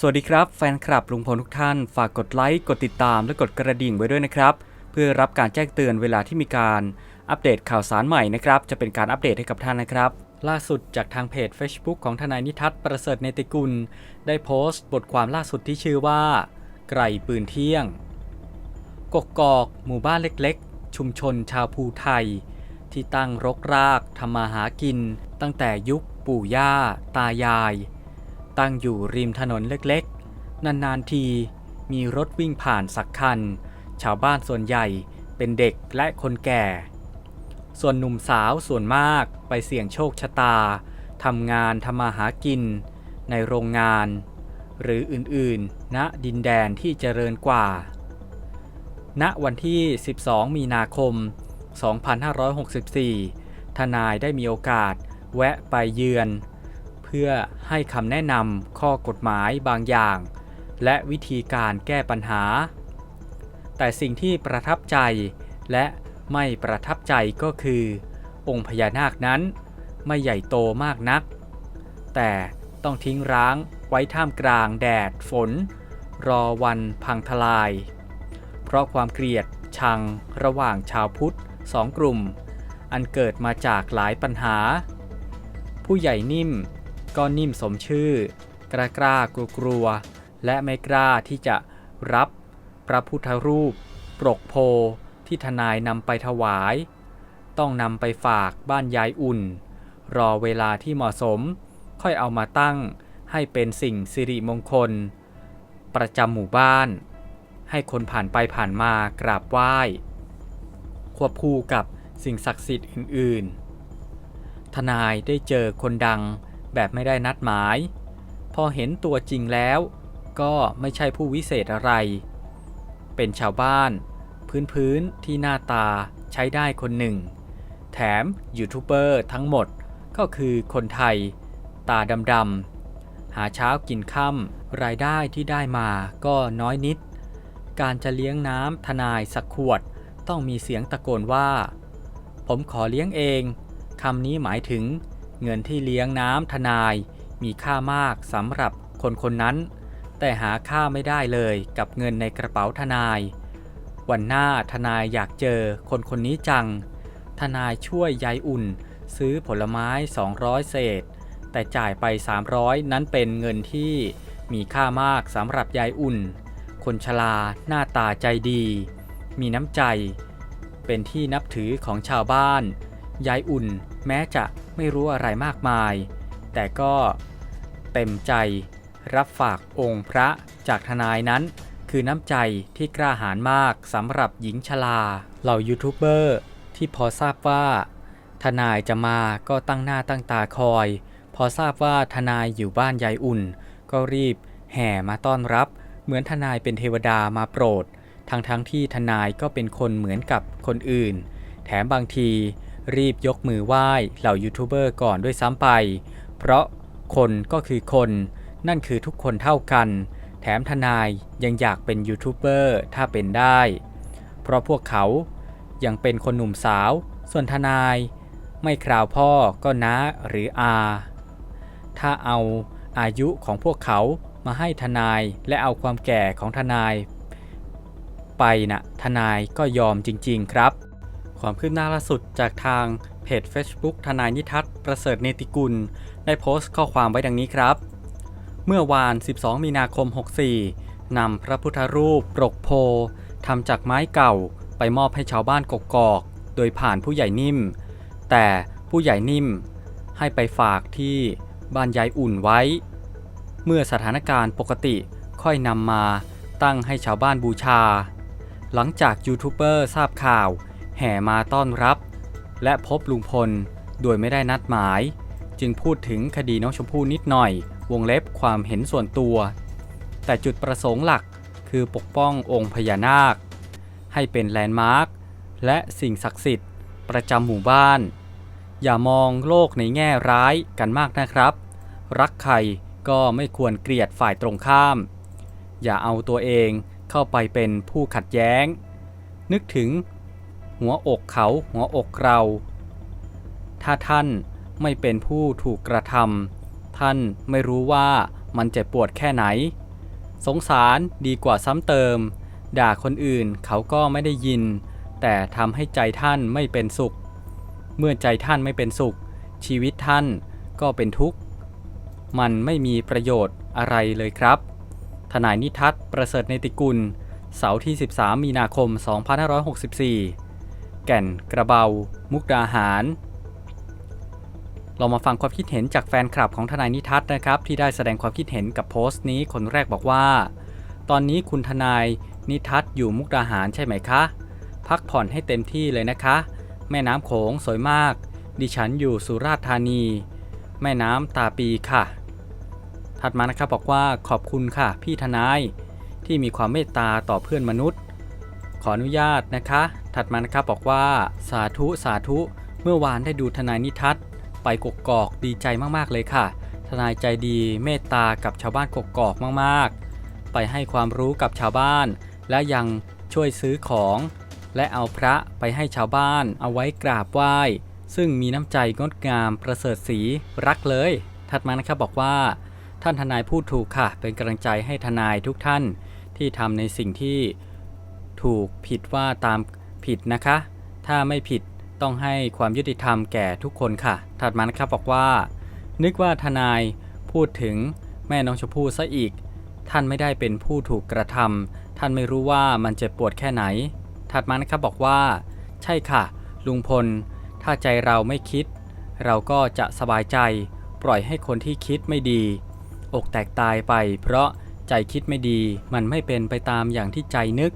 สวัสดีครับแฟนคลับลุงพลทุกท่าน ฝากกดไลค์ กดติดตาม และกดกระดิ่งไว้ด้วยนะครับ เพื่อรับการแจ้งเตือนเวลาที่มีการอัปเดตข่าวสารใหม่นะครับ จะเป็นการอัปเดตให้กับท่านนะครับ ล่าสุดจากทางเพจ Facebook ของทนายนิทัศน์ประเสริฐเนติกุล ได้โพสต์บทความล่าสุดที่ชื่อว่า ไกรปืนเที่ยง กกอก หมู่บ้านเล็กๆ ชุมชนชาวภูไทย ที่ตั้งรกรากทำมาหากิน ตั้งแต่ยุคปู่ย่า ตายาย ตั้งอยู่ริมถนนเล็กๆ นานๆทีมีรถวิ่งผ่านสักคัน ชาวบ้านส่วนใหญ่เป็นเด็กและคนแก่ ส่วนหนุ่มสาวส่วนมากไปเสี่ยงโชคชะตาทำงานทำมาหากิน ในโรงงาน หรืออื่นๆณดินแดนที่เจริญกว่า ณวันที่ 12 มีนาคม 2564 ทนายได้มีโอกาสแวะไปเยือน พื่อให้คำแนะนำข้อกฎหมายบางอย่าง และวิธีการแก้ปัญหา แต่สิ่งที่ประทับใจและไม่ประทับใจก็คือ องค์พญานาคนั้นไม่ใหญ่โตมากนัก แต่ต้องทิ้งร้างไว้ท่ามกลางแดดฝน รอวันพังทลาย เพราะความเกลียดชังระหว่างชาวพุทธสองกลุ่ม อันเกิดมาจากหลายปัญหา ผู้ใหญ่นิ่ม ก็นิ่มสมชื่อกล้ากล้ากลัวกลัวและไม่กล้าที่จะรับพระพุทธรูป ปรกโพที่ทนายนำไปถวาย ต้องนำไปฝากบ้านยายอุ่น รอเวลาที่เหมาะสม ค่อยเอามาตั้งให้เป็นสิ่งสิริมงคล ประจำหมู่บ้าน ให้คนผ่านไปผ่านมากราบไหว้ ควบคู่กับสิ่งศักดิ์สิทธิ์อื่น ๆ ทนายได้เจอคนดัง แบบไม่ได้นัดหมาย พอเห็นตัวจริงแล้ว ก็ไม่ใช่ผู้วิเศษอะไร เป็นชาวบ้าน พื้นๆที่หน้าตาใช้ได้คนหนึ่ง แถมยูทูบเบอร์ทั้งหมดก็คือคนไทย ตาดำๆหาเช้ากินค่ำรายได้ที่ได้มาก็น้อยนิด การจะเลี้ยงน้ำทนายสักขวดต้องมีเสียงตะโกนว่า ผมขอเลี้ยงเองคำนี้หมายถึง เงินที่เลี้ยงน้ำทนาย มีค่ามากสำหรับคนคนนั้น แต่หาค่าไม่ได้เลยกับเงินในกระเป๋าทนาย วันหน้าทนายอยากเจอคนคนนี้จัง ทนายช่วยยายอุ่น ซื้อผลไม้ 200 เศษ แต่จ่ายไป 300 นั้นเป็นเงินที่มีค่ามากสำหรับยายอุ่น คนชราหน้าตาใจดี มีน้ำใจ เป็นที่นับถือของชาวบ้าน ยายอุ่นแม้จะ ไม่รู้อะไรมากมาย แต่ก็เต็มใจรับฝากองค์พระจากทนายนั้น คือน้ำใจที่กล้าหาญมากสำหรับหญิงชราเหล่ายูทูบเบอร์ที่พอทราบว่า ทนายจะมาก็ตั้งหน้าตั้งตาคอย พอทราบว่าทนายอยู่บ้านยายอุ่น ก็รีบแห่มาต้อนรับ เหมือนทนายเป็นเทวดามาโปรดทั้งทั้งที่ทนายก็เป็นคนเหมือนกับคนอื่น แถมบางที รีบยกมือไหว้เหล่ายูทูบเบอร์ก่อนด้วยซ้ำไป เพราะคนก็คือคน นั่นคือทุกคนเท่ากัน แถมทนายยังอยากเป็นยูทูบเบอร์ถ้าเป็นได้ เพราะพวกเขายังเป็นคนหนุ่มสาว ส่วนทนาย ไม่คราวพ่อก็น้าหรืออา ถ้าเอาอายุของพวกเขามาให้ทนายและเอาความแก่ของทนาย ไปนะทนายก็ยอมจริง ๆ ครับ ความคืบหน้าล่าสุดจากทางเพจ Facebook ทนายนิทัศน์ประเสริฐเนติกุล ได้โพสต์ข้อความไว้ดังนี้ครับ เมื่อวาน 12 มีนาคม 64 นำพระพุทธรูปปรกโพทำจากไม้เก่าไปมอบให้ชาวบ้านกกอก โดยผ่านผู้ใหญ่นิ่ม แต่ผู้ใหญ่นิ่ม ให้ไปฝากที่บ้านยายอุ่นไว้ เมื่อสถานการณ์ปกติค่อยนำมาตั้งให้ชาวบ้านบูชา หลังจากยูทูบเบอร์ทราบข่าว แห่มาต้อนรับ และพบลุงพลโดยไม่ได้นัดหมาย จึงพูดถึงคดีน้องชมพู่นิดหน่อย วงเล็บความเห็นส่วนตัว แต่จุดประสงค์หลักคือปกป้ององค์พญานาค ให้เป็นแลนด์มาร์คและสิ่งศักดิ์สิทธิ์ ประจำหมู่บ้าน อย่ามองโลกในแง่ร้ายกันมากนะครับ รักใครก็ไม่ควรเกลียดฝ่ายตรงข้าม อย่าเอาตัวเองเข้าไปเป็นผู้ขัดแย้ง นึกถึง หัวอกเขาหัวอกเรา ถ้าท่านไม่เป็นผู้ถูกกระทำท่านไม่รู้ว่ามันเจ็บปวดแค่ไหน สงสารดีกว่าซ้ำเติม ด่าคนอื่นเขาก็ไม่ได้ยิน แต่ทำให้ใจท่านไม่เป็นสุข เมื่อใจท่านไม่เป็นสุข ชีวิตท่านก็เป็นทุกข์ มันไม่มีประโยชน์อะไรเลยครับ ทนายนิทัศน์ประเสริฐในติกุล เสาร์ที่ 13 มีนาคม 2564 แก่นกระเบา มุกดาหาร เรามาฟังความคิดเห็นจากแฟนคลับของทนายนิทัศน์นะครับ ที่ได้แสดงความคิดเห็นกับโพสต์นี้คนแรกบอกว่า ตอนนี้คุณทนายนิทัศน์อยู่มุกดาหารใช่ไหมคะ พักผ่อนให้เต็มที่เลยนะคะ แม่น้ำโขงสวยมาก ดิฉันอยู่สุราษฎร์ธานี แม่น้ำตาปีค่ะ ถัดมานะครับบอกว่าขอบคุณค่ะ พี่ทนายที่มีความเมตตาต่อเพื่อนมนุษย์ ขออนุญาตนะคะ ถัดมานะครับบอกว่าสาธุสาธุเมื่อวานได้ดูทนายนิทัศน์ไปกกอกดีใจมากๆเลยค่ะ ทนายใจดีเมตตากับชาวบ้านกกอกมากๆ ไปให้ความรู้กับชาวบ้าน และยังช่วยซื้อของ และเอาพระไปให้ชาวบ้านเอาไว้กราบไหว้ ซึ่งมีน้ำใจงดงามประเสริฐสีรักเลย ถัดมานะครับบอกว่า ท่านทนายพูดถูกค่ะ เป็นกำลังใจให้ทนายทุกท่านที่ทำในสิ่งที่ถูกผิดว่าตาม ผิดนะคะ ถ้าไม่ผิดต้องให้ความยุติธรรมแก่ทุกคนค่ะ ถัดมานะครับบอกว่า นึกว่าทนายพูดถึงแม่น้องชมพู่ซะอีก ท่านไม่ได้เป็นผู้ถูกกระทำท่านไม่รู้ว่ามันเจ็บปวดแค่ไหน ถัดมานะครับบอกว่า ใช่ค่ะ ลุงพล ถ้าใจเราไม่คิด เราก็จะสบายใจ ปล่อยให้คนที่คิดไม่ดี อกแตกตายไป เพราะใจคิดไม่ดีมันไม่เป็นไปตามอย่างที่ใจนึก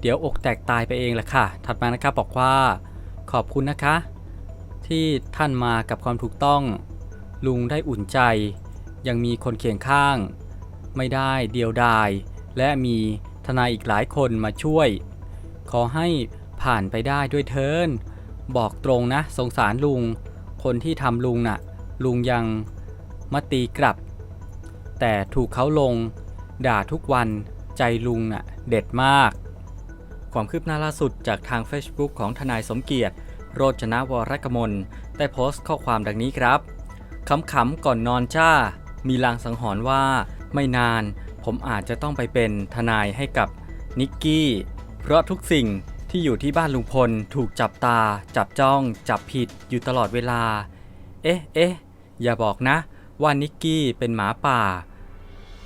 เดี๋ยวอกแตกตายไปเองแหละค่ะ ถัดมานะครับบอกว่า ขอบคุณนะคะ ที่ท่านมากับความถูกต้อง ลุงได้อุ่นใจ ยังมีคนเคียงข้าง ไม่ได้เดียวดาย และมีทนายอีกหลายคนมาช่วย ขอให้ผ่านไปได้ด้วยเทินบอกตรงนะ สงสารลุง คนที่ทำลุงน่ะ ลุงยังมาตีกลับ แต่ถูกเขาลง ด่าทุกวันใจลุงน่ะ เด็ดมาก ความคืบหน้าล่าสุดจากทาง Facebook ของทนายสมเกียรติ โรจนวรกมลได้โพสต์ข้อความดังนี้ครับขำๆก่อนนอนจ้า มีลางสังหรณ์ว่า ไม่นาน ผมอาจจะต้องไปเป็นทนายให้กับนิกกี้ เพราะทุกสิ่งที่อยู่ที่บ้านลุงพลถูกจับตา จับจ้อง จับผิดอยู่ตลอดเวลา เอ๊ะเอ๊ะอย่าบอกนะ ว่านิกกี้เป็นหมาป่า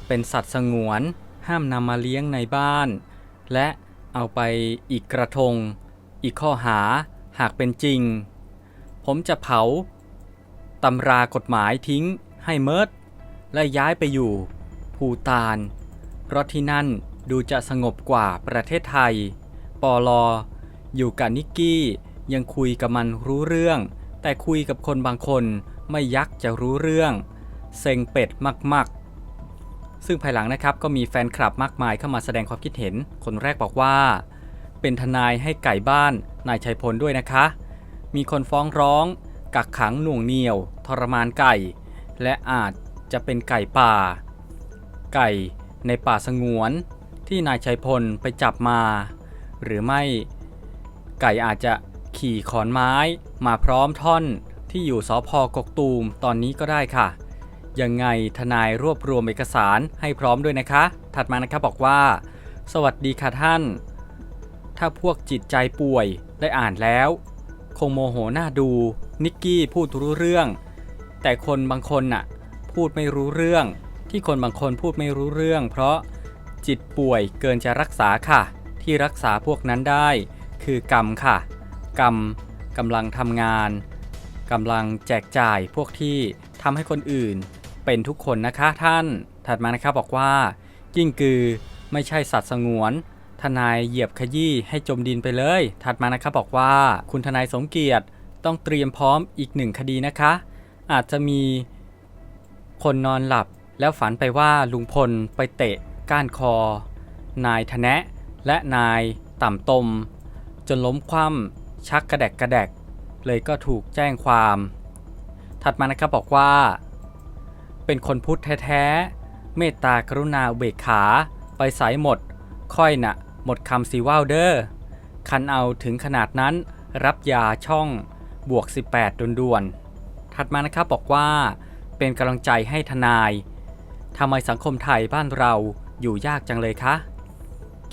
เป็นสัตว์สงวน ห้ามนำมาเลี้ยงในบ้าน และ เอาไปอีกกระทง อีกข้อหาหากเป็นจริง ผมจะเผาตำรากฎหมายทิ้งให้เมิดและย้ายไปอยู่ภูตาน เพราะที่นั่นดูจะสงบกว่าประเทศไทย ปอลอ อยู่กับนิกกี้ยังคุยกับมันรู้เรื่อง แต่คุยกับคนบางคนไม่ยักจะรู้เรื่อง เซ็งเป็ดมากๆ ซึ่งภายหลังนะครับก็มีแฟนคลับมากมายเข้ามาแสดงความคิดเห็น คนแรกบอกว่า เป็นทนายให้ไก่บ้านนายชัยพลด้วยนะคะ มีคนฟ้องร้อง กักขังหน่วงเหนียว ทรมานไก่ และอาจจะเป็นไก่ป่า ไก่ในป่าสงวน ที่นายชัยพลไปจับมา หรือไม่ ไก่อาจจะขี่ขอนไม้ มาพร้อมท่อนที่อยู่สอพอกกตูมตอนนี้ก็ได้ค่ะ ยังไงทนายรวบรวมเอกสารให้พร้อมด้วยนะคะ ถัดมานะครับบอกว่า สวัสดีค่ะท่าน ถ้าพวกจิตใจป่วยได้อ่านแล้ว คงโมโหหน้าดู นิกกี้พูดรู้เรื่อง แต่คนบางคนน่ะพูดไม่รู้เรื่อง ที่คนบางคนพูดไม่รู้เรื่อง เพราะจิตป่วยเกินจะรักษาค่ะ ที่รักษาพวกนั้นได้ คือกรรมค่ะ กรรมกำลังทำงานกำลังแจกจ่ายพวกที่ทำให้คนอื่น เป็นทุกคนนะคะท่าน ถัดมานะครับบอกว่า กิ้งกือไม่ใช่สัตว์สงวนทนายเหยียบขยี้ให้จมดินไปเลย ถัดมานะครับบอกว่า คุณทนายสมเกียรติต้องเตรียมพร้อมอีกหนึ่งคดีนะคะ อาจจะมีคนนอนหลับแล้วฝันไปว่าลุงพลไปเตะก้านคอ นายทะแนะและนายต่ำตม จนล้มคว่ำชักกระแดกกระแดก เลยก็ถูกแจ้งความ ถัดมานะครับบอกว่า เป็นคนพุทธแท้ๆ เมตตากรุณาเบกขา ไปสายหมด ค่อยนะ่ะ หมดคำสีว่าวเด้อ คันเอาถึงขนาดนั้น รับยาช่อง บวก 18ด่วนๆ ถัดมานะครับบอกว่า เป็นกำลังใจให้ทนายทำไมสังคมไทยบ้านเราอยู่ยากจังเลยคะ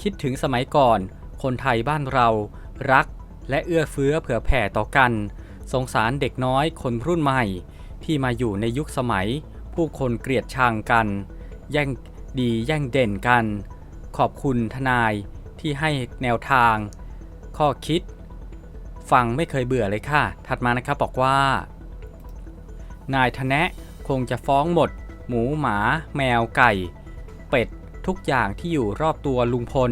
คิดถึงสมัยก่อน คนไทยบ้านเรารักและเอื้อเฟื้อเผื่อแผ่ต่อกัน สงสารเด็กน้อยคนรุ่นใหม่ที่มาอยู่ในยุคสมัย ผู้คนเกลียดชังกัน แย่งดีแย่งเด่นกัน ขอบคุณทนายที่ให้แนวทาง ข้อคิด ฟังไม่เคยเบื่อเลยค่ะ ถัดมานะครับบอกว่า นายทะแนะคงจะฟ้องหมด หมูหมา แมวไก่ เป็ดทุกอย่างที่อยู่รอบตัวลุงพล